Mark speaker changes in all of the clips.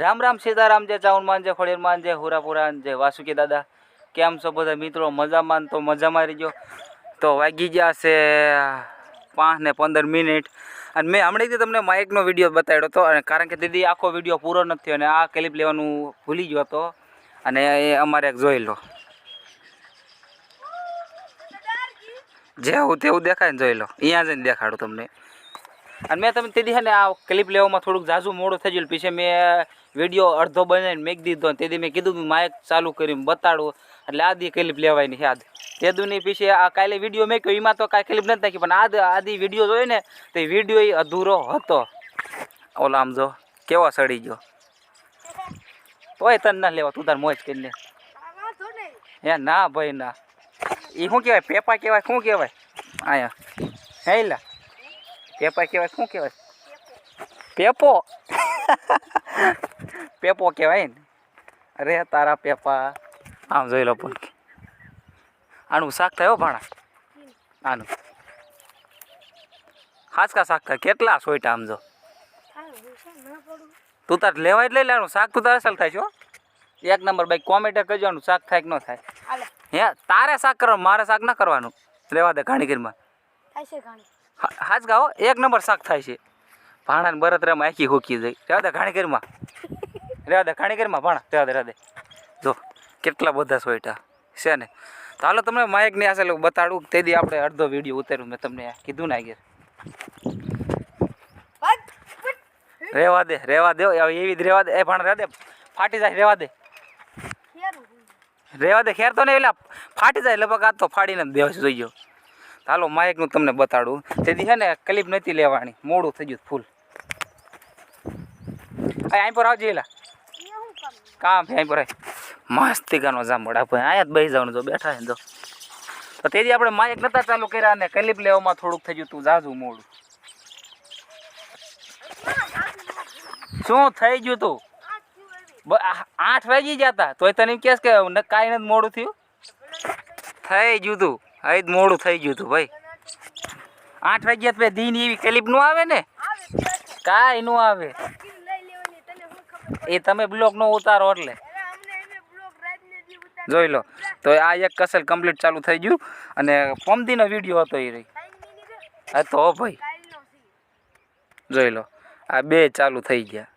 Speaker 1: રામ રામ સીતારામ જે ચાઉનમાન જે ખોડીરમાન જે હુરાપુરાન જે વાસુકી દાદા. કેમ છો બધા મિત્રો? મજામાં તો તો મજામાં રહીજો. તો વાગી ગયા છે પાંચ ને પંદર મિનિટ. અને મેં હમણાંથી તમને માઇકનો વીડિયો બતાવ્યો હતો, અને કારણ કે દીદી આખો વીડિયો પૂરો નથી અને આ ક્લિપ લેવાનું ભૂલી ગયો હતો, અને એ અમારે જોઈ લો. જેવું તેવું દેખાય ને જોઈ લો. અહીંયા જઈને દેખાડું તમને. અને મેં તમે તેથી છે ને આ ક્લિપ લેવામાં થોડુંક ઝાઝું મોડું થઈ ગયું. પછી મેં વીડિયો અડધો બનાવીને મેક દીધો તેથી મેં કીધું કે માઇક ચાલુ કરીને બતાડું. એટલે આદી ક્લિપ લેવાયની યાદ તેદુની પીછે આ કાલે વીડિયો મેં કહ્યું એમાં તો કાંઈ ક્લિપ નથી નાખી, પણ આદ આદી વીડિયો જોયો ને, તો એ વીડિયો એ અધૂરો હતો. ઓલા આમ જો, કેવો સડી ગયો. તોય તને ના લેવા, તું તાર મોજ કરીને હે ના ભાઈ ના. એ શું કહેવાય? પેપા કહેવાય, શું કહેવાય? અહીંયા. હે લા પેપા કહેવાય શું કહેવાય પેપો. પેપો કહેવાય ને? અરે તારા પેપા. આમ જોઈ લો પણ આનું શાક થાય હો ભાણા? આનું. હાચકા શાક થાય? કેટલા સોયટા આમ જો? તું તાર લેવાય જ લઈ લેવાનું શાક તું તારે અસલ થાય છો એક નંબર ભાઈ કોમેન્ટ કરજો આનું શાક થાય કે ન થાય. હે તારે શાક કરવાનું મારે શાક ના કરવાનું. લેવા દે ઘાણી. કરીમાં હાજ ગાઓ એક નંબર શાક થાય છે. ભાણાને બરતરામાં આખી હોકી જાય. રહેવા દે ઘાણી કરીમાં દે ઘાણી ભાણા રાધે રહેવા જો, કેટલા બધા સોયટા. છે ને? તો હાલો તમને નહીં આશે બતાડું, તે દી આપણે અડધો વીડિયો ઉતાર્યું, મેં તમને કીધું ને આગળ. રેવા દે રહેવા દે એવી જ રહેવા દે. એ ભાણા રાધે ફાટી જાય રહેવા દે. રહેવા દે, ખેર તો નહીં, એટલે ફાટી જાય, લગભગ આ તો ફાડીને દેવા જોઈ ગયો હાલો માઇકનું તમને બતાડું. તેથી છે ને, ક્લિપ નથી લેવાની. મોડું થઈ ગયું ફૂલ. અહીં પર આવજે એલા. કામ છે અહીં પર. મસ્તી ગાનો જામડા. ભાઈ અહીંયા જ બેસી જવાનું, જો બેઠા છે તો તેથી આપણે માઇક નતા ચાલુ કર્યા અને ક્લિપ લેવામાં થોડુંક થઈ ગયું તું, જાજુ મોડું. શું થઈ ગયું તું? આઠ વાગી જતા તોય તને કેસ કે ન- કાંઈ નથી મોડું થયું? થઈ ગયું તું. અહીં જ મોડું થઈ ગયું તું ભાઈ. આઠ વાગ્યા પછી દિન એવી ક્લિપનું આવે ને? કાંઈ નું આવે. એ તમે બ્લોક નો ઉતારો એટલે. જોઈ લો. તો આ એક કસલ કમ્પ્લીટ ચાલુ થઈ ગયું અને પમદીનો વીડિયો હતો એ રહી હા, તો ભાઈ. જોઈ લો. આ બે ચાલુ થઈ ગયા.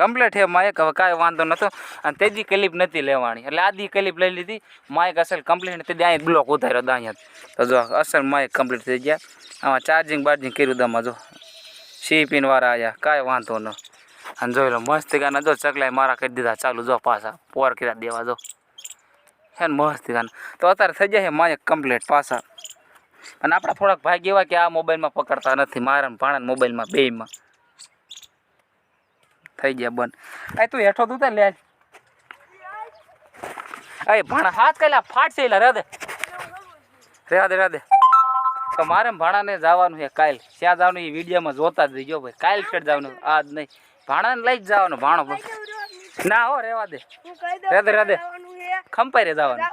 Speaker 1: કમ્પ્લીટ હે માઇક હવે કાંઈ વાંધો નહોતો અને તેજી ક્લિપ નથી લેવાની. એટલે આદી ક્લિપ લઈ લીધી. માઇક અસલ કમ્પ્લીટ તે અહીંયા બ્લોક ઉતાર્યો હતો અહીંયા તો જો અસલ માઇક કમ્પ્લીટ થઈ ગયા. આમાં ચાર્જિંગ બાર્જિંગ કર્યું દમાં જો. સી પિન વાળા આવ્યા કાંઈ વાંધો ન. અને જોઈ લો, મસ્ત ગાના જો ચકલાય મારા કરી દીધા. ચાલુ જો પાછા. પોર કર્યા દેવા જો. હે ને મસ્ત ગાના. તો અત્યારે થઈ જાય માઇક કમ્પ્લીટ પાછા. અને આપણા થોડાક ભાઈ એવા કે આ મોબાઈલમાં પકડતા નથી. મારા ભાણા મોબાઈલમાં બેયમાં. થઈ ગયા બંધ આ તું હેઠો તું લે અરે ભાણા હાથ કઈલા ફાટશે એલા રાધે. દે રહેવા દે રહેવા દે તો મારે ભાણાને જવાનું છે કાલ. ત્યાં જવાનું એ વિડીયોમાં જોતા જ રહીજો ભાઈ. કાલ ફેર જવાનું આજ નહીં. ભાણાને લઈ જ જવાનું ભાણો ના હો રહેવા દે. રાધે રાધે. રહેવા દે ખંપાઈ રે જવાનું.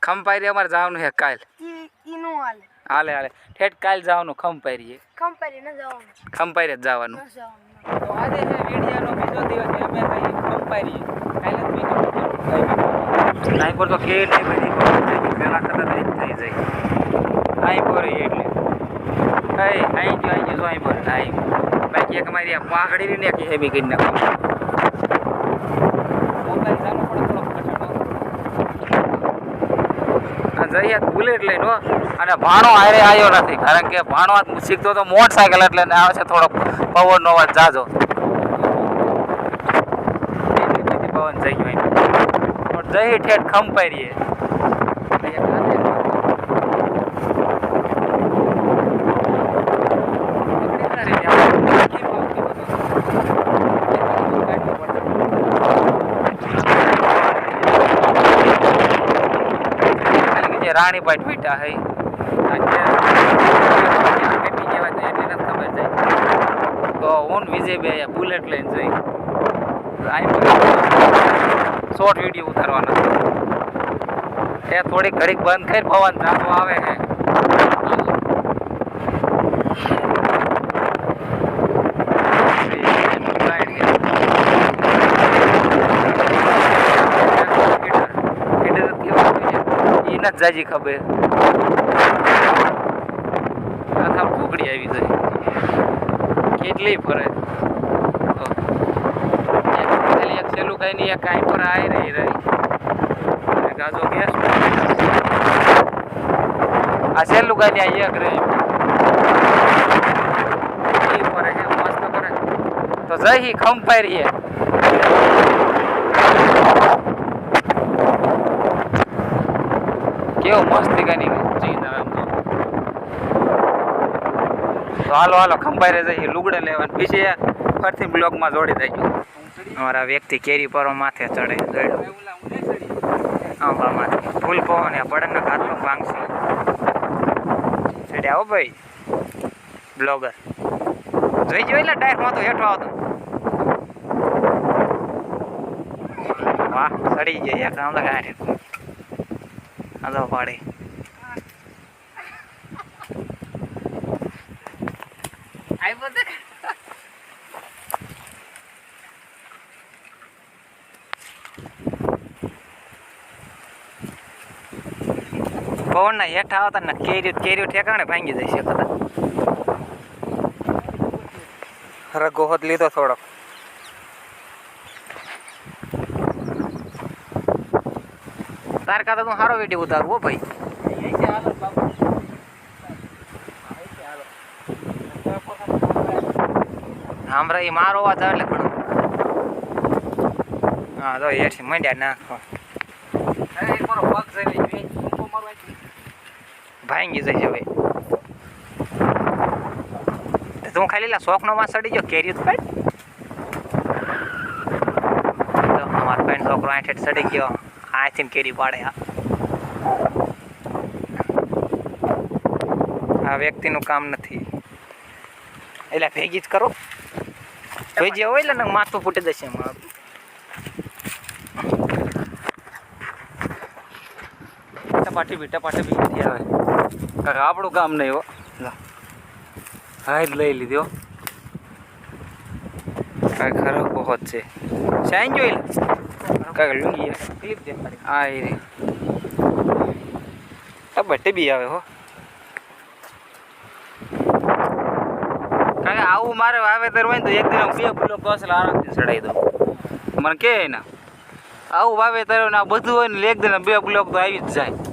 Speaker 1: ખંપાઈ રે અમારે જવાનું છે કાલ.
Speaker 2: ઈ ઈ નો હાલે.
Speaker 1: હાલે હાલે. ઠેઠ કાલ જવાનું ખંપાઈ રહીએ
Speaker 2: ખમ ન જવાનું.
Speaker 1: ખંપાઈ રે જ જવાનું. તો આજે છે વિડીયાનો બીજો દિવસ છે અમે કઈ કંપારી કાલે જ બીજો નાઈ પર તો કે નહીં બધી થઈ પેલા કરતા થઈ થઈ જાય. આઈ પર એટલે. એ આઈ જો આઈ જો આઈ પર આઈ બાકી એક મારી આ પાઘડી ને એક હેવી કરી નાખો મોબાઈલ ચાલુ પડે થોડો જઈએ બુલેટ લઈને હો. અને ભાણો હારે આવ્યો નથી. કારણ કે ભાણો આજ શીખતો તો મોટરસાયકલ એટલે આવે છે થોડોક પવનનો અવાજ જાજો. પવન જઈ ગયો જઈ ઠેઠ ખંપાઈ રહીએ અહીંયા ખાતે. રાણીપાટ બેઠા હે કેટલી કહેવાય તો હું વિજય બે બુલેટ લઈને જઈ. Short video ઉતારવાનો. એ થોડીક ઘડીક બંધ કરી પવન ચાલુ આવે છે. જાજી ખબર. આખા થાવ આવી જાય. કેટલી ફરે. ખાલી એક છેલ્લું કઈ નહીં કાંઈ પર આવી રહી રહી. એક ગેસ. આ છેલ્લું કઈ નહીં એક રહી. તો જઈ ખંપાઈ રહીએ કેવો મસ્તી કરી તો હાલો હાલો ખંભાઈ રહે જઈએ લુગડે લેવાનું. પછી ફરતી બ્લોગમાં જોડી દેજો.
Speaker 3: અમારા વ્યક્તિ કેરી પર માથે ચડે ગયડો આંબામાંથી ફૂલ પવન એ પડે ને હાથમાં ચડ્યા હો ભાઈ બ્લોગર. જોઈ જોઈ લે ડાયરેક્ટમાં તો હેઠો આવતો. વાહ સડી ગયા કામ આમ આદો પાડે પવનના હેઠા આવતા ને કેરી કેરીઓ ઠેકાણે ભાંગી જશે કદાચ રગો હોત લીધો થોડો તાર કાતા તું સારો વીડિયો ઉતારવો હો ભાઈ. હમણાં એ મારો અવાજ આવે એટલે ઘણો હા, તો હેઠી મંડ્યા નાખવા ભાંગી જશે હવે. તો ખાલી લા શોખનો માં સડી ગયો, કેરી તો તો અમારો પેન છોકરો આઠ સડી ગયો. આથી કેરી પાડે આ વ્યક્તિનું કામ નથી. એટલે ભેગી જ કરો. ભેજી હોય એટલે માથું ફૂટી જશે એમાં
Speaker 1: ટપાટી બી ટપાટી બી નથી આવે. આપણું કામ નહીં હો. હા જ લઈ લીધો ખરો બહુ છે. શાઈન જોઈ લે. કાંઈ લુંગી
Speaker 3: ક્લિપ દેખાડી
Speaker 1: આ એ રે. બટે બી આવે હો. કાકા આવું મારે વાવેતર હોય ને તો એક દિન બે કિલો કસલા આરામથી ચડાવી દઉં. મને કે ના આવું વાવેતર હોય ને આ બધું હોય ને એક દિન બે બ્લોક તો આવી જ જાય.